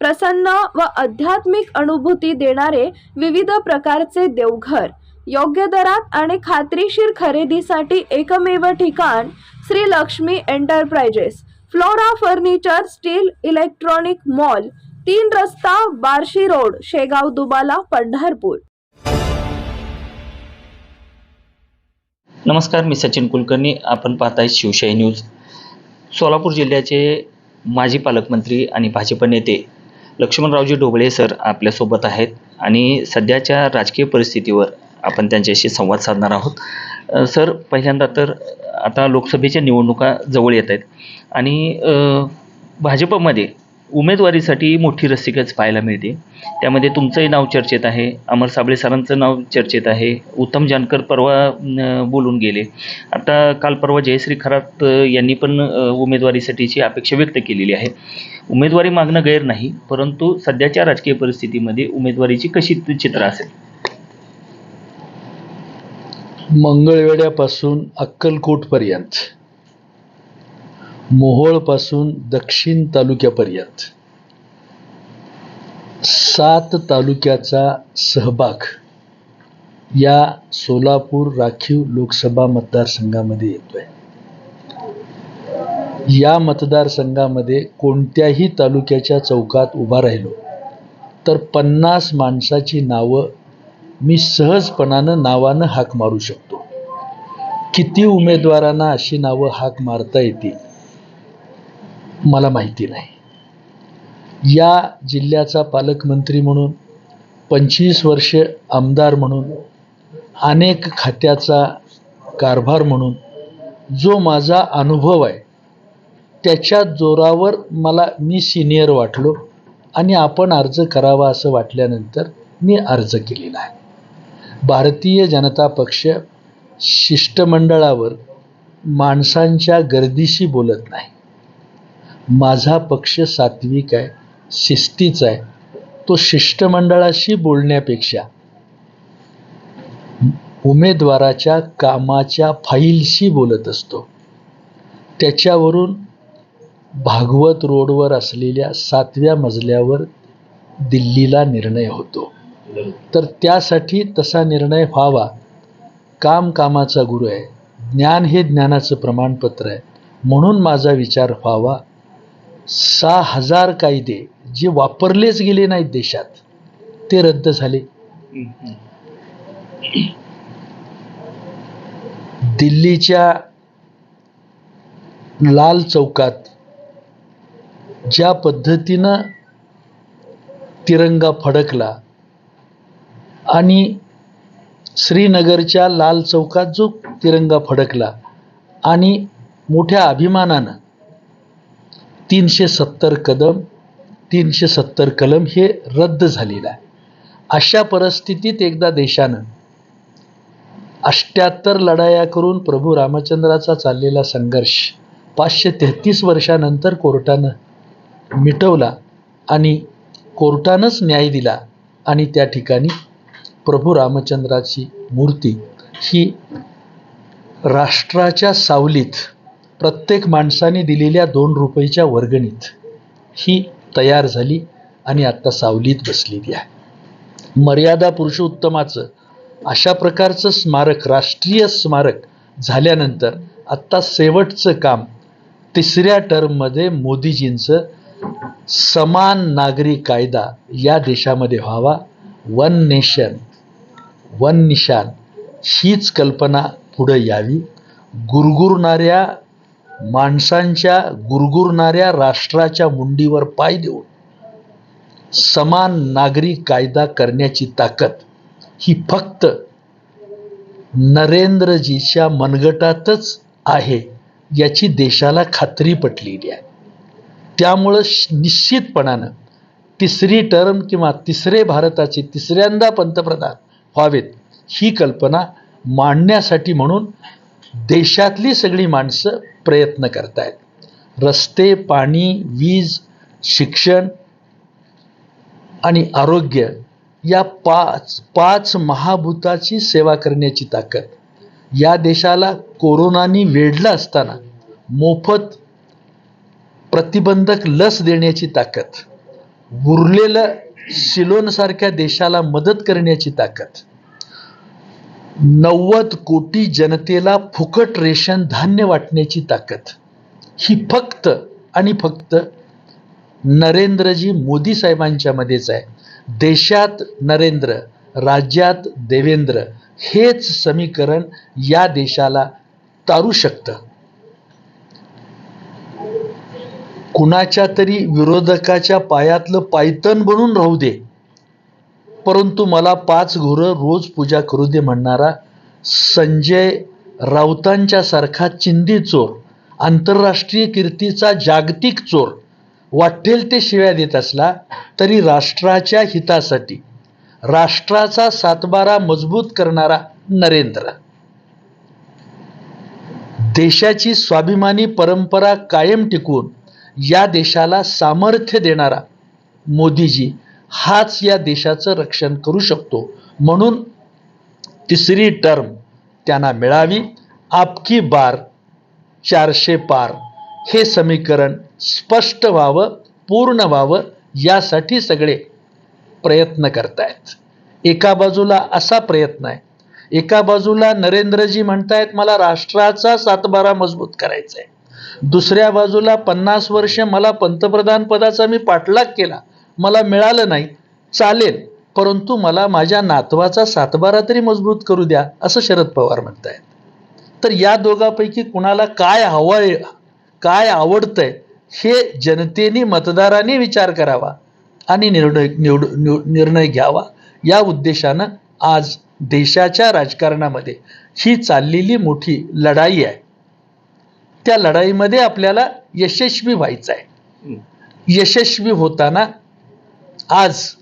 प्रसन्न व आध्यात्मिक अनुभूती देणारे विविध प्रकारचे देवघर. योग्य दरात आणि खात्रीशीर खरेदीसाठी एकमेव ठिकाण Shri Lakshmi enterprises. Flora furniture steel electronic mall तीन रस्ता बार्शी रोड शेगाव दुबाला पंढरपूर. नमस्कार मी सचिन कुलकर्णी. आपण पाहताय शिवशाही न्यूज. सोलापूर जिल्ह्याचे माजी पालकमंत्री आणि भाजप नेते लक्ष्मणरावजी ढोबळे सर आपल्यासोबत आहेत आणि सध्याच्या राजकीय परिस्थितीवर आपण त्यांच्याशी संवाद साधणार आहोत. सर पहिल्यांदा तर आता लोकसभेच्या निवडणुका जवळ येत आहेत आणि भाजपमध्ये उमेदवारीसाठी मोठी रसिकच पाहायला मिळते. त्यामध्ये तुमचंही नाव चर्चेत आहे. अमर साबळे सरांचं नाव चर्चेत आहे. उत्तम जानकर परवा बोलून गेले. आता काल परवा जयश्री खरात यांनी पण उमेदवारीसाठीची अपेक्षा व्यक्त केलेली आहे. उमेदवारी मागणं गैर नाही परंतु सध्याच्या राजकीय परिस्थितीमध्ये उमेदवारीची कशी चित्र असेल? मंगळवेड्यापासून अक्कलकोटपर्यंत. मोहोळपासून दक्षिण तालुक्यापर्यंत. सात तालुक्याचा सहभाग या सोलापूर राखीव लोकसभा मतदारसंघामध्ये येतोय. या मतदारसंघामध्ये कोणत्याही तालुक्याच्या चौकात उभा राहिलो तर पन्नास माणसाची नावं मी सहजपणानं नावानं हाक मारू शकतो. किती उमेदवारांना अशी नावं हाक मारता येतील? मला माहिती नाही. या जिल्ह्याचा पालकमंत्री म्हणून पंचवीस वर्ष आमदार म्हणून अनेक खात्याचा कारभार म्हणून जो माझा अनुभव आहे त्याच्या जोरावर मला मी सिनियर वाटलो आणि आपण अर्ज करावा असं वाटल्यानंतर मी अर्ज केलेला आहे. भारतीय जनता पक्ष शिष्टमंडळावर माणसांच्या गर्दीशी बोलत नाही. माझा पक्ष सात्विक आहे शिस्तीचा आहे. तो शिष्टमंडळाशी बोलण्यापेक्षा उमेदवाराच्या कामाच्या फाईलशी बोलत असतो. त्याच्यावरून भागवत रोडवर असलेल्या सातव्या मजल्यावर दिल्लीला निर्णय होतो. तर त्यासाठी तसा निर्णय व्हावा. काम कामाचा गुरु आहे. ज्ञान हे ज्ञानाचं प्रमाणपत्र आहे. म्हणून माझा विचार व्हावा. सहा हजार कायदे जे वापरलेच गेले नाहीत देशात ते रद्द झाले. दिल्लीच्या लाल चौकात ज्या पद्धतीनं तिरंगा फडकला आणि श्रीनगरच्या लाल चौकात जो तिरंगा फडकला आणि मोठ्या अभिमानानं तीनशे सत्तर कदम तीनशे सत्तर कलम हे रद्द झालेलं आहे. अशा परिस्थितीत एकदा देशानं अष्ट्याहत्तर लढाया करून प्रभू रामचंद्राचा चाललेला संघर्ष पाचशे तेहतीस वर्षानंतर कोर्टानं मिटवला आणि कोर्टानंच न्याय दिला आणि त्या ठिकाणी प्रभू रामचंद्राची मूर्ती ही राष्ट्राच्या सावलीत प्रत्येक माणसाने दिलेल्या दोन रुपयेच्या वर्गणीत ही तयार झाली आणि आत्ता सावलीत बसलेली आहे. मर्यादा पुरुषोत्तमाचं अशा प्रकारचं स्मारक राष्ट्रीय स्मारक झाल्यानंतर आत्ता शेवटचं काम तिसऱ्या टर्ममध्ये मोदीजींचं समान नागरी कायदा या देशामध्ये व्हावा. वन नेशन वन निशान हीच कल्पना पुढं यावी. गुरगुरणाऱ्या माणसांच्या गुरगुरणाऱ्या राष्ट्राच्या मुंडीवर पाय देऊन समान नागरी कायदा करण्याची ताकद ही फक्त नरेंद्रजीच्या मनगटातच आहे याची देशाला खात्री पटलेली आहे. त्यामुळं श- निश्चितपणानं तिसरी टर्म किंवा तिसरे भारताचे तिसऱ्यांदा पंतप्रधान व्हावेत ही कल्पना मांडण्यासाठी म्हणून देशातली सगळी माणसं प्रयत्न करतायत. रस्ते पाणी वीज शिक्षण आणि आरोग्य या पाच पाच महाभूताची सेवा करण्याची ताकद. या देशाला कोरोनानी वेढला असताना मोफत प्रतिबंधक लस देण्याची ताकद उरलेलं सिलोनसारख्या देशाला मदत करण्याची ताकद नव्वद कोटी जनतेला फुकट रेशन धान्य वाटण्याची ताकद. ही फक्त आणि फक्त नरेंद्रजी मोदी साहेबांच्या मध्येच आहे. देशात नरेंद्र राज्यात देवेंद्र हेच समीकरण या देशाला तारू शकतं. कुणाच्या तरी विरोधकाच्या पायातलं पायतन बनून राहू दे. परंतु मला पाच घोरं रोज पूजा करू दे म्हणणारा संजय राऊतांच्या सारखा चिंदी चोर आंतरराष्ट्रीय कीर्तीचा जागतिक चोर वाटेल ते शिव्या देत असला तरी राष्ट्राच्या हितासाठी राष्ट्राचा सातबारा मजबूत करणारा नरेंद्र. देशाची स्वाभिमानी परंपरा कायम टिकवून या देशाला सामर्थ्य देणारा मोदीजी हाच या देशाचं रक्षण करू शकतो. म्हणून तिसरी टर्म त्यांना मिळावी. आपकी बार चारशे पार हे समीकरण स्पष्ट व्हावं पूर्ण व्हावं यासाठी सगळे प्रयत्न करतायत. एका बाजूला असा प्रयत्न आहे. एका बाजूला नरेंद्रजी म्हणतायत मला राष्ट्राचा सातबारा मजबूत करायचा आहे दुसऱ्या बाजूला पन्नास वर्ष मला पंतप्रधान पदाचा मी पाठलाग केला. मला मिळालं नाही चालेल परंतु मला माझ्या नातवाचा सातबारा तरी मजबूत करू द्या असं शरद पवार म्हणतायत. तर या दोघांपैकी कुणाला काय हवंय काय आवडतंय हे जनतेने मतदारांनी विचार करावा आणि निर्णय निवड निव- निर्णय घ्यावा. या उद्देशानं आज देशाच्या राजकारणामध्ये ही चाललेली मोठी लढाई आहे. त्या लढाईमध्ये आपल्याला यशस्वी व्हायचं आहे यशस्वी होताना आज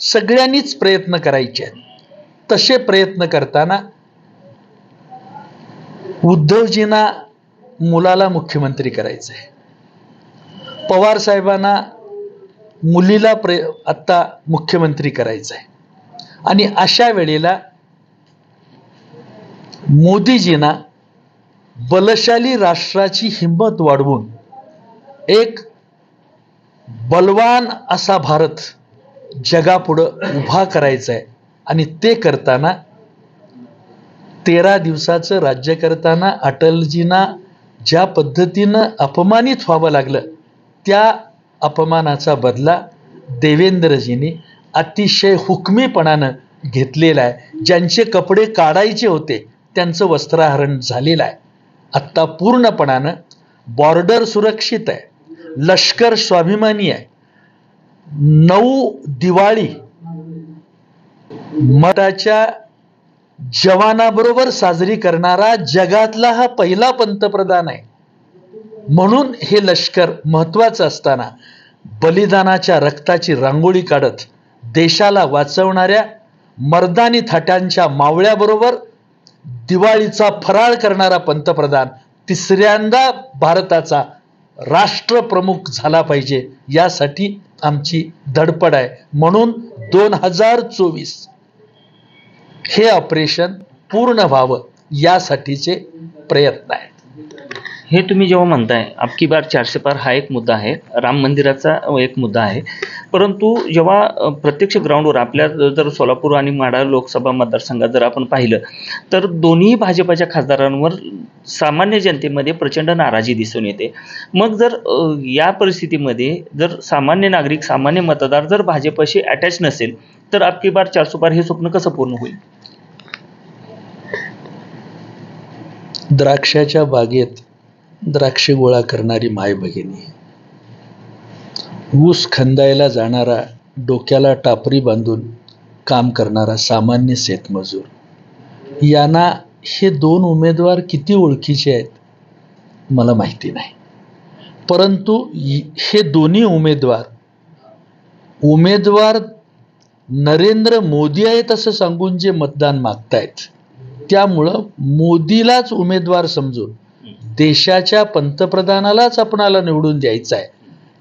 सगळ्यांनीच प्रयत्न करायचे आहेत. तसे प्रयत्न करताना उद्धवजींना मुलाला मुख्यमंत्री करायचं आहे. पवार साहेबांना मुलीला प्रे आत्ता मुख्यमंत्री करायचं आहे. आणि अशा वेळेला मोदीजींना बलशाली राष्ट्राची हिंमत वाढवून एक बलवान असा भारत जगापुढं उभा करायचा आहे आणि ते करताना तेरा दिवसाचं राज्य करताना अटलजींना ज्या पद्धतीनं अपमानित व्हावं लागलं त्या अपमानाचा बदला देवेंद्रजींनी अतिशय हुकमीपणानं घेतलेला आहे. ज्यांचे कपडे काढायचे होते त्यांचं वस्त्रहरण झालेलं आहे. आत्ता पूर्णपणानं बॉर्डर सुरक्षित आहे. लष्कर स्वाभिमानी आहे. नऊ दिवाळी मठाच्या जवानाबरोबर साजरी करणारा जगातला हा पहिला पंतप्रधान आहे. म्हणून हे लष्कर महत्वाचं असताना बलिदानाच्या रक्ताची रांगोळी काढत देशाला वाचवणाऱ्या मर्दानी थाट्यांच्या मावळ्याबरोबर दिवाळीचा फराळ करणारा पंतप्रधान तिसऱ्यांदा भारताचा राष्ट्रप्रमुख झाला पाहिजे यासाठी आमची धडपड आहे. म्हणून दोन हजार चोवीस हे ऑपरेशन पूर्ण व्हावं यासाठीचे प्रयत्न आहेत. हे तुम्ही जेव्हा म्हणताय अबकी बार चारशे पार हा एक मुद्दा आहे राम मंदिराचा एक मुद्दा आहे. परंतु जेव्हा प्रत्यक्ष ग्राउंडवर आपल्या जर सोलापूर आणि माढा लोकसभा मतदारसंघात जर आपण पाहिलं तर दोन्ही भाजपाच्या खासदारांवर सामान्य जनतेमध्ये प्रचंड नाराजी दिसून येते. मग जर या परिस्थितीमध्ये जर सामान्य नागरिक सामान्य मतदार जर भाजपशी अटॅच नसेल तर अबकी बार चारशे पार हे स्वप्न कसं पूर्ण होईल? द्राक्षाच्या बागेत द्राक्षे गोळा करणारी माय भगिनी ऊस खंदायला जाणारा डोक्याला टापरी बांधून काम करणारा सामान्य शेतमजूर. यांना हे दोन उमेदवार किती ओळखीचे आहेत मला माहिती नाही. परंतु हे दोन्ही उमेदवार उमेदवार नरेंद्र मोदी आहेत असं सांगून जे मतदान मागतायत त्यामुळं मोदीलाच उमेदवार समजून देशाच्या पंतप्रधानालाच आपणाला निवडून द्यायचं आहे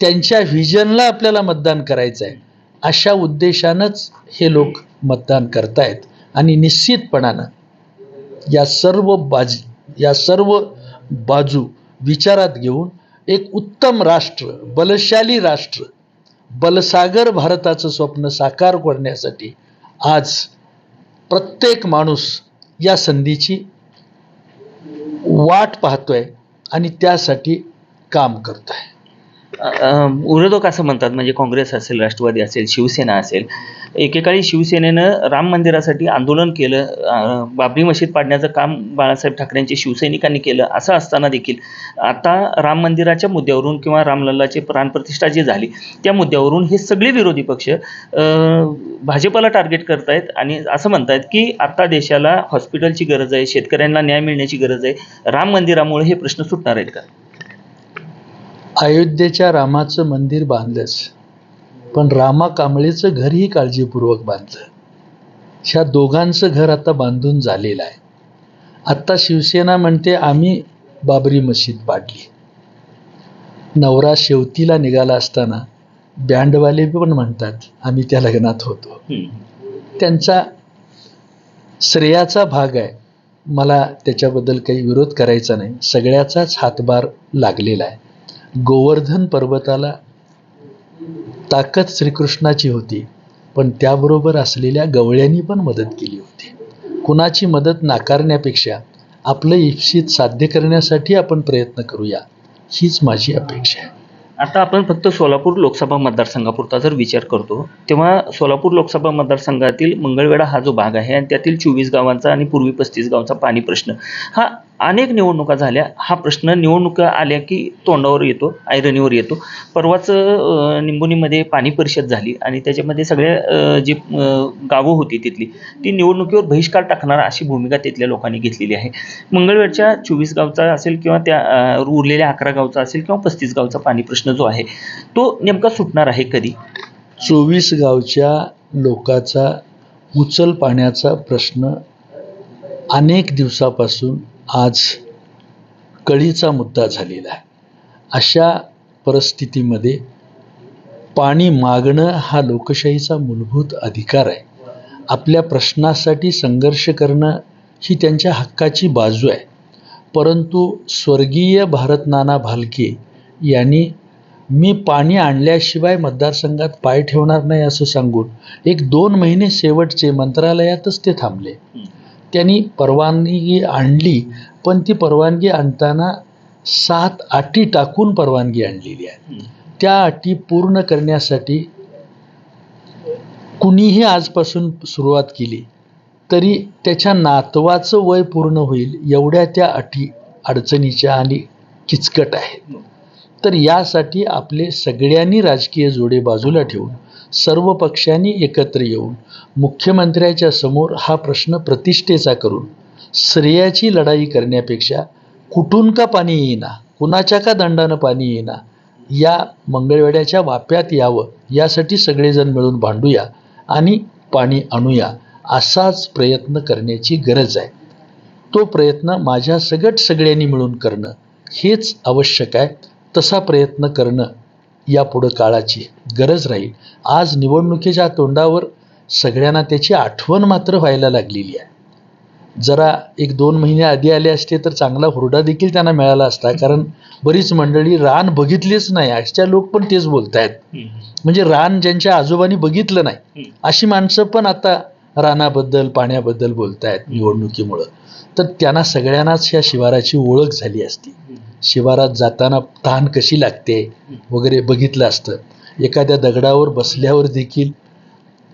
त्यांच्या व्हिजनला आपल्याला मतदान करायचं आहे अशा उद्देशानंच हे लोक मतदान करतायत. आणि निश्चितपणानं या सर्व बाजी या सर्व बाजू विचारात घेऊन एक उत्तम राष्ट्र बलशाली राष्ट्र बलसागर भारताचं स्वप्न साकार करण्यासाठी आज प्रत्येक माणूस या संधीची वाट पाहतोय आणि त्यासाठी काम करतोय. विरोधक असं म्हणतात म्हणजे काँग्रेस असेल राष्ट्रवादी असेल शिवसेना असेल एकेकाळी शिवसेनेनं राम मंदिरासाठी आंदोलन केलं बाबरी मशीद पाडण्याचं काम बाळासाहेब ठाकरेंच्या शिवसैनिकांनी केलं असं असताना देखील आता राम मंदिराच्या मुद्द्यावरून किंवा रामलल्लाची प्राणप्रतिष्ठा जी झाली त्या मुद्द्यावरून हे सगळे विरोधी पक्ष भाजपला भाजपाला टार्गेट करतायत आणि असं म्हणतायत की आता देशाला हॉस्पिटलची गरज आहे शेतकऱ्यांना न्याय मिळण्याची गरज आहे राम मंदिरामुळे हे प्रश्न सुटणार आहेत का? अयोध्येच्या रामाचं मंदिर बांधलंच. पण रामा कांबळेचं घरही काळजीपूर्वक बांधलं. ह्या दोघांचं घर आता बांधून झालेलं आहे. आत्ता शिवसेना म्हणते आम्ही बाबरी मशीद पाडली नवरा शेवतीला निघाला असताना बँडवाले पण म्हणतात आम्ही त्या लग्नात होतो. त्यांचा श्रेयाचा भाग आहे. मला त्याच्याबद्दल काही विरोध करायचा नाही. सगळ्याचाच हातभार लागलेला आहे. गोवर्धन पर्वताला ताकद श्रीकृष्णाची होती पण त्याबरोबर असलेल्या गवळ्यांनी पण मदत केली होती. कुणाची मदत नाकारण्यापेक्षा आपलं इप्सित साध्य करण्यासाठी आपण प्रयत्न करूया हीच माझी अपेक्षा आहे. आता आपण फक्त सोलापूर लोकसभा मतदारसंघापुरता जर विचार करतो तेव्हा सोलापूर लोकसभा मतदारसंघातील मंगळवेढा हा जो भाग आहे आणि त्यातील चोवीस गावांचा आणि पूर्वी पस्तीस गावांचा पाणी प्रश्न हा अनेक निवडणुका झाल्या. हा प्रश्न निवडणुका आल्या की तोंडावर येतो ऐरणीवर येतो. परवाच निंबोनीमध्ये पाणी परिषद झाली आणि त्याच्यामध्ये सगळ्या जी गावं होती तिथली ती निवडणुकीवर बहिष्कार टाकणार अशी भूमिका तिथल्या लोकांनी घेतलेली आहे. मंगळवेरच्या चोवीस गावचा असेल किंवा त्या उरलेल्या अकरा गावचा असेल किंवा पस्तीस गावचा पाणी प्रश्न जो आहे तो नेमका सुटणार आहे कधी? चोवीस गावच्या लोकाचा उचल पाण्याचा प्रश्न अनेक दिवसापासून आज कळीचा मुद्दा झालेला आहे. अशा परिस्थितीमध्ये पाणी मागणं हा लोकशाहीचा मूलभूत अधिकार आहे. आपल्या प्रश्नासाठी संघर्ष करणं ही त्यांच्या हक्काची बाजू आहे. परंतु स्वर्गीय भारतनाना भालके यांनी मी पाणी आणल्याशिवाय मतदारसंघात पाय ठेवणार नाही असं सांगून एक दोन महिने शेवटचे मंत्रालयातच ते थांबले. त्यांनी परवानगी आणली पण ती परवानगी आणताना सात अटी टाकून परवानगी आणलेली आहे त्या अटी पूर्ण करण्यासाठी कुणीही आजपासून सुरुवात केली तरी त्याच्या नातवाचं वय पूर्ण होईल एवढ्या त्या अटी अडचणीच्या आणि किचकट आहेत. तर यासाठी आपले सगळ्यांनी राजकीय जोडे बाजूला ठेवून सर्व पक्षांनी एकत्र येऊन मुख्यमंत्र्याच्या समोर हा प्रश्न प्रतिष्ठेचा करून श्रेयाची लढाई करण्यापेक्षा कुठून का पाणी येईना कुणाच्या का दंडानं पाणी येईना या मंगळवेड्याच्या वाप्यात यावं यासाठी सगळेजण मिळून भांडूया आणि पाणी आणूया असाच प्रयत्न करण्याची गरज आहे. तो प्रयत्न माझ्या सगट सगळ्यांनी मिळून करणं हेच आवश्यक आहे तसा प्रयत्न करणं यापुढं काळाची गरज राहील. आज निवडणुकीच्या तोंडावर सगळ्यांना त्याची आठवण मात्र व्हायला लागलेली आहे. जरा एक दोन महिने आधी आले असते तर चांगला हुरडा देखील त्यांना मिळाला असता. कारण बरीच मंडळी रान बघितलीच नाही. आजच्या लोक पण तेच बोलत आहेत म्हणजे रान ज्यांच्या आजोबांनी बघितलं नाही अशी माणसं पण आता रानाबद्दल पाण्याबद्दल बोलत आहेत निवडणुकीमुळं. तर त्यांना सगळ्यांनाच ह्या शिवाराची ओळख झाली असती. शिवारात जाताना तहान कशी लागते वगैरे बघितलं असतं. एखाद्या दगडावर बसल्यावर देखील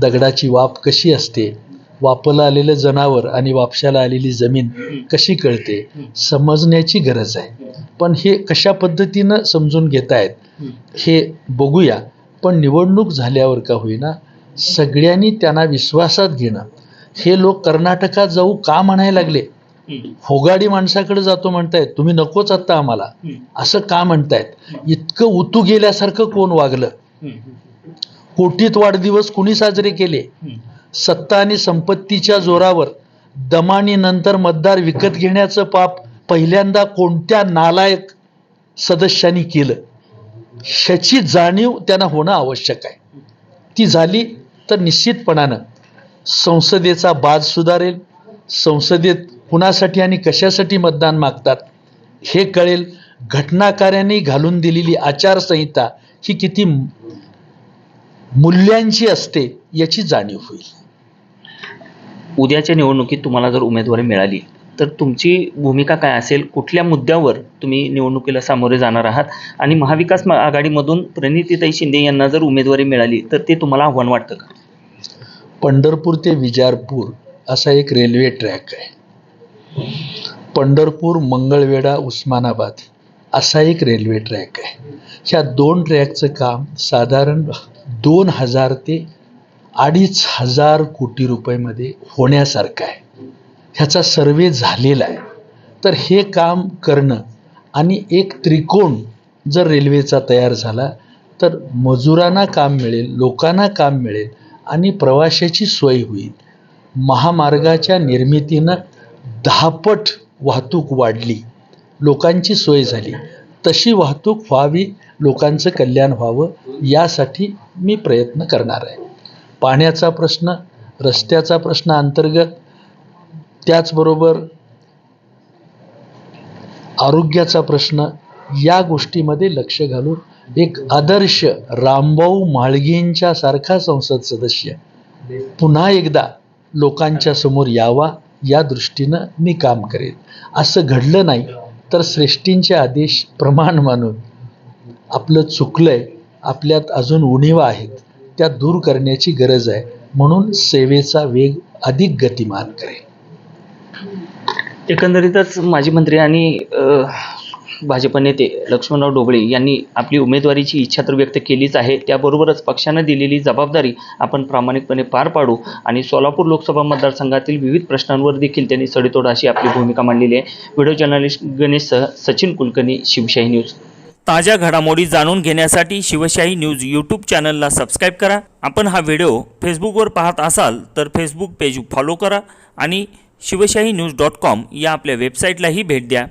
दगडाची वाफ कशी असते? वापला आलेलं जनावर आणि वापशाला आलेली जमीन कशी कळते? समजण्याची गरज आहे. पण हे कशा पद्धतीनं समजून घेतायत हे बघूया. पण निवडणूक झाल्यावर का होईना सगळ्यांनी त्यांना विश्वासात घेणं. हे लोक कर्नाटकात जाऊ का म्हणायला लागले? फोगाडी माणसाकडे जातो म्हणतायत. तुम्ही नकोच आत्ता आम्हाला. असं का म्हणतायत? इतकं उतू गेल्यासारखं कोण वागलं? कोटीत वाढदिवस कुणी साजरे केले? सत्ता आणि संपत्तीच्या जोरावर दमानी नंतर मतदार विकत घेण्याचं पाप पहिल्यांदा कोणत्या नालायक सदस्यांनी केलं? ह्याची जाणीव त्यांना होणं आवश्यक आहे. ती झाली तर निश्चितपणानं संसदेचा बाज सुधारेल. संसदेत कुणासाठी आणि कशासाठी मतदान मागतात हे कळेल. घटनाकार्याने घालून दिलेली आचारसंहिता ही किती मूल्यांची असते याची जाणीव होईल. उद्याच्या निवडणुकीत तुम्हाला जर उमेदवारी मिळाली तर तुमची भूमिका काय असेल? कुठल्या मुद्द्यावर तुम्ही निवडणुकीला सामोरे जाणार आहात? आणि महाविकास म- आघाडीमधून प्रणितीताई शिंदे यांना जर उमेदवारी मिळाली तर ते तुम्हाला आव्हान वाटतं का? पंढरपूर ते विजारपूर असा एक रेल्वे ट्रॅक आहे. पंढरपूर मंगळवेढा उस्मानाबाद. असा एक रेल्वे ट्रॅक आहे. ह्या दोन ट्रॅकचं काम साधारण दोन हजार ते अडीच हजार कोटी रुपयेमध्ये होण्यासारखं आहे. ह्याचा सर्वे झालेला आहे. तर हे काम करणं आणि एक त्रिकोण जर रेल्वेचा तयार झाला तर मजुरांना काम मिळेल लोकांना काम मिळेल आणि प्रवाशाची सोय होईल. महामार्गाच्या निर्मितीनं दहापट वाहतूक वाढली. लोकांची सोय झाली. तशी वाहतूक व्हावी लोकांचं कल्याण व्हावं यासाठी मी प्रयत्न करणार आहे. पाण्याचा प्रश्न रस्त्याचा प्रश्न अंतर्गत त्याचबरोबर आरोग्याचा प्रश्न या गोष्टीमध्ये लक्ष घालून एक आदर्श रामभाऊ म्हाळगींच्या सारखा संसद सदस्य पुन्हा एकदा लोकांच्या समोर यावा या दृष्टीनं मी काम करेन. असं घडलं नाही. तर श्रेष्ठींचे आदेश प्रमाण मानून आपलं चुकलंय आपल्यात अजून उणीवा आहेत त्या दूर करण्याची गरज आहे. म्हणून सेवेचा वेग अधिक गतिमान करेल. एकंदरीतच माजी मंत्री आणि भाजप नेते लक्ष्मणराव डोबळे यांनी आपली उमेदवारीची इच्छा तर व्यक्त केलीच आहे. त्याबरोबरच पक्षानं दिलेली जबाबदारी आपण प्रामाणिकपणे पार पाडू आणि सोलापूर लोकसभा मतदारसंघातील विविध प्रश्नांवर देखील त्यांनी सडेतोड अशी आपली भूमिका मांडलेली आहे. व्हिडिओ जर्नलिस्ट गणेशसह सचिन कुलकर्णी शिवशाही न्यूज. ताज्या घडामोडी जाणून घेण्यासाठी शिवशाही न्यूज यूट्यूब चॅनलला सबस्क्राईब करा. आपण हा व्हिडिओ फेसबुकवर पाहत असाल तर फेसबुक पेज फॉलो करा आणि शिवशाही न्यूज डॉट कॉम या आपल्या वेबसाईटलाही भेट द्या.